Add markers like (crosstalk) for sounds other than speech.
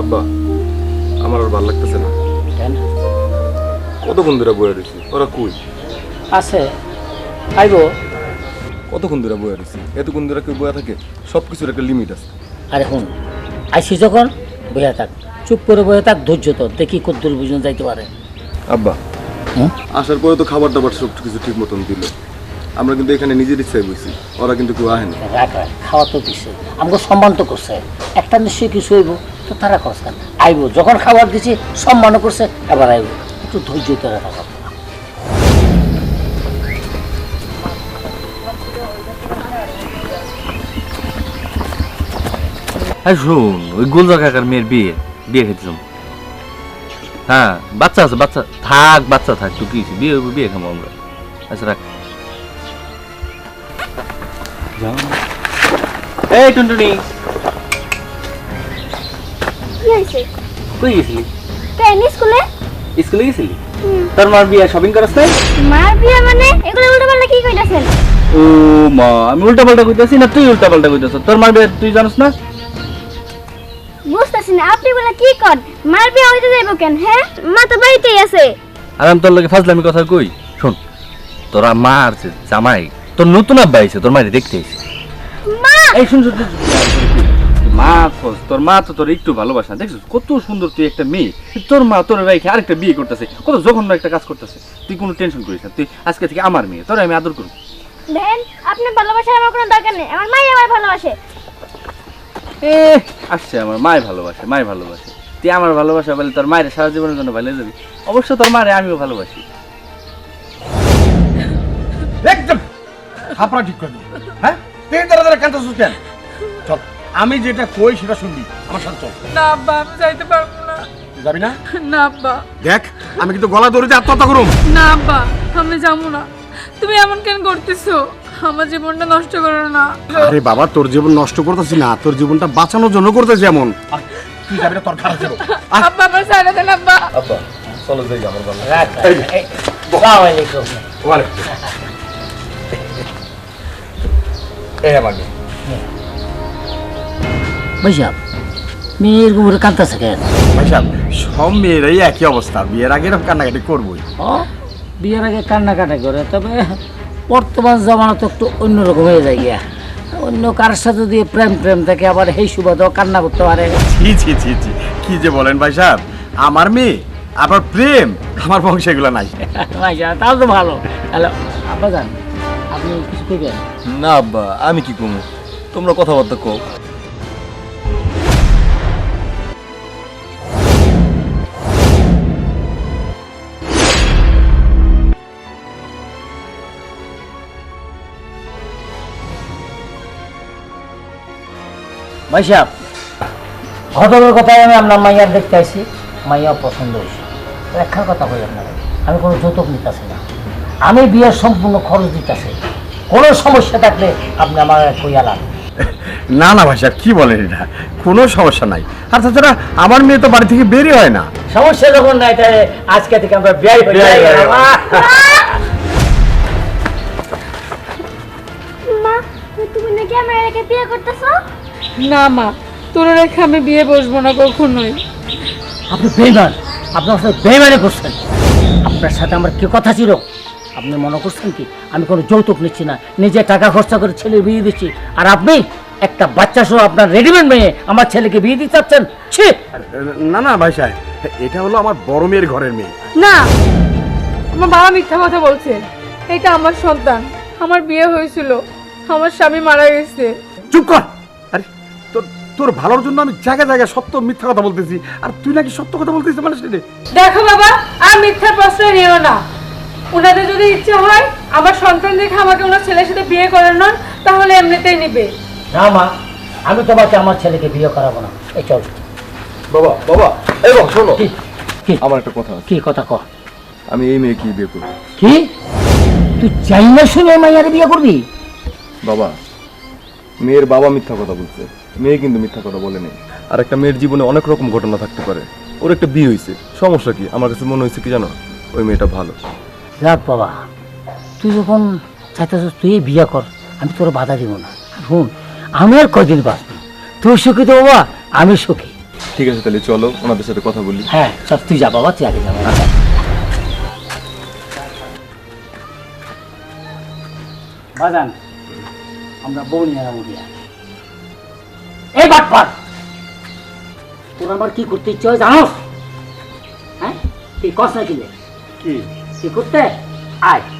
আব্বা আমার আর ভালো লাগতেছে না। কেন? কত বন্ধুরা বয়ে রয়েছে ওরা কই? আছে। আইবো। কতক্ষণ ধরে বয়ে রয়েছে এতক্ষণ ধরে কেউ বয়ে থাকে? সব কিছুর একটা লিমিট আছে। আরে শুন আইসি যখন বইয়া থাক। চুপ করে বইয়া থাক ধৈর্য তো দেখি কদ্দুর বুঝুন যাইতে পারে। আব্বা? আসার পরে তো খাবার দাবার সব কিছু ঠিক মতন দিল। আমরা কিন্তু এখানে নিজের ইচ্ছায় বসি ওরা কিন্তু কেউ আহে না। রাখ খাওয়া তো দিছে। আমাকে সম্মান তো করছে। একটা নিশ্চয়ই কিছু হইব তো তারা করছে না আইব যখন খাবার দিছি সম্মানও করছে এবার আইব। একটু ধৈর্য ধরে থাকা শোন ওই গোলজা কাকার মেয়ের বিয়ে বিয়ে খেতেছিলাম হ্যাঁ বাচ্চা আছে বাচ্চা থাক বাচ্চা থাক তুই কি বিয়ে হইবো, বিয়ে খাব আমরা। আচ্ছা রাখ। এই টুনটুনি। কি হয়েছে কই গেছিলি? কেন স্কুলে? স্কুলে গেছিলি? তোর মার বিয়ে শপিং করাস নাই মার বিয়ে মানে? এগুলো উল্টো পাল্টা কি কইতাছেন? ও মা আমি উল্টা পাল্টা কইতাছি না তুই উল্টা পাল্টা কইতাছ। তোর মার বিয়ে তুই জানিস না? বুঝতেছি না আপনি বলে কি কর মার বিয়ে হইতে যাইব কেন হ্যাঁ? মা তো বাড়িতেই আছে। আর আমি তোর লগে ফাজলামি কথা কই? শোন তোরা মা আর জামাই তোর নতুন আব্বা আইছে তোর মায়ের দেখতে আইছে। মা! এই শুন শুন। মা খোঁজ। তোর মা তো তোর একটু ভালোবাসা দেখছিস কত সুন্দর তুই একটা মেয়ে। তোর মা তোর ভাইকে আরেকটা বিয়ে করতেছে কত জঘন্য একটা কাজ করতেছে। তুই কোনো টেনশন করিস না। তুই আজকে থেকে আমার মেয়ে তোর আমি আদর করব। দেখেন আপনার ভালোবাসার আমার কোনো দরকার নেই। আমার মাই আমার ভালোবাসে। এ আসছে আমার মায় ভালোবাসে মায় ভালোবাসে। তুই আমার ভালোবাসা বলে তোর মায়ের সারা জীবনের জন্য ভালো যাবি। অবশ্য তোর মারে আমিও ভালোবাসি। একদম। হাপড়া ঠিক করে দিবি। হ্যাঁ? তুই দাঁড়া দাঁড়া কান্তা কেন? চল আমি যেটা কই সেটা শুনবি। আমার সাথে চল। না আব্বা আমি যাইতে পারব না। যাবি না? না আব্বা। দেখ আমি কিন্তু গলা ধরে দিয়ে আত্মহত্যা করুম। না আব্বা আমি যাব না। তুমি এমন কেন করতেছো? আমার জীবনটা নষ্ট করো না। আরে বাবা তোর জীবন নষ্ট করতেছি না। তোর জীবনটা বাঁচানোর জন্য করতেছি এমন। তুই যাবি না তোর খারাপ যাব আব্বা আমার সারা দেন আব্বা। আব্বা চলো যাই আমার ভালো রাখ। রাখ। এই, আসসালামু। মেয়ে। কাঁদতেছে কেন? সব মেয়েরাই একই অবস্থা। বিয়ের আগে এরকম কান্নাকাটি করবোই। ও বিয়ের আগে কান্নাকাটা করে তবে বর্তমান জামানা তো একটু অন্যরকম হয়ে যায় গিয়া। অন্য কার সাথে যদি প্রেম প্রেম থাকে আবার সেই সুবাদও কান্না করতে পারে। কি যে বলেন ভাই সাহেব আমার মেয়ে আবার প্রেম আমার বংশে এগুলো নাই। তাও তো ভালো। হ্যালো আব্বা যান আপনি কিছু করবেন না আব্বা আমি কি কমু তোমরা কথাবার্তা কও। ভাই সাহেব ঘটনার কথাই আমি আপনার মাইয়ার দেখতে আসছি মাইয়া পছন্দ হয়েছে। রেখার কথা বলি আপনার আমি কোনো যৌতুক নিতেছি না। আমি বিয়ের সম্পূর্ণ খরচ দিতেছি। কোনো সমস্যা থাকলে আপনি আমার কইয়ালান না না ভাই সাহেব কি বলেন এটা? কোনো সমস্যা নাই। আর তাছাড়া আমার মেয়ে তো বাড়ি থেকে বেরই হয় না। সমস্যা যখন নাই তাহলে আজকে থেকে আমরা বিয়ে হয়ে যাই। (laughs) মা তুমি নাকি আমার এলাকায় বিয়ে করতেছো? না মা তোর রেখে আমি বিয়ে বসবো না কখনোই। আপনি বেইমান আপনার সাথে বেইমানি করছেন। আপনার সাথে আমার কি কথা ছিল? আপনি মনে করছেন কি? আমি কোনো যৌতুক নিচ্ছি না। নিজে টাকা খরচা করে ছেলে বিয়ে দিচ্ছি। আর আপনি একটা বাচ্চা সহ আপনার রেডিমেড মেয়ে আমার ছেলেকে বিয়ে দিতে চাচ্ছেন? ছি! না না ভাই সাহেব এটা হলো আমার বড় মেয়ের ঘরের মেয়ে। না আমার বাবা মিথ্যা কথা বলছে। এটা আমার সন্তান। আমার বিয়ে হয়েছিল। আমার স্বামী মারা গেছে। চুপ কর! আরে তোর তোর ভালোর জন্য আমি জায়গায় জায়গায় সত্য মিথ্যা কথা বলতেছি। আর তুই নাকি সত্য কথা বলতেছিস মানুষ রে দেখো বাবা আর মিথ্যা প্রশ্রয় নিও না। ওনাদের যদি ইচ্ছে হয় আমার সন্তান দেখে আমাকে ওনার ছেলের সাথে বিয়ে করানোর তাহলে এমনিতেই নিবে। না মা আমি তোমাকে আমার ছেলেকে বিয়ে করাবো না। এই চল। বাবা বাবা এই বাবা শোনো। কি? কি? আমার একটা কথা আছে। কি কথা কর আমি এই মেয়ে কি বিয়ে করব। কি? তুই চাই না শুনে মাইয়ারে বিয়ে করবি? বাবা মেয়ের বাবা মিথ্যা কথা বলছে। মেয়ে কিন্তু মিথ্যা কথা বলেনি আর একটা মেয়ের জীবনে অনেক রকম ঘটনা থাকতে পারে। ওর একটা বিয়ে হয়েছে সমস্যা কি? আমার কাছে মনে হয়েছে কি জানো? ওই মেয়েটা ভালো। যাক বাবা তুই যখন চাইতেছিস তুই বিয়া কর আমি তোর বাধা দিব না। শুন আমি আর কদিন বাঁচবো? তুই সুখী তো বাবা আমি সুখী। ঠিক আছে তাহলে চলো ওনাদের সাথে কথা বলি। হ্যাঁ চল তুই যা বাবা তুই আগে যা। বাজান আমরা বউ নিয়ে যাব এই বাটপার! তোর আমার কি করতে ইচ্ছে হয় জানোস? হ্যাঁ? তুই কস না কি কি? করতে আয় এই এই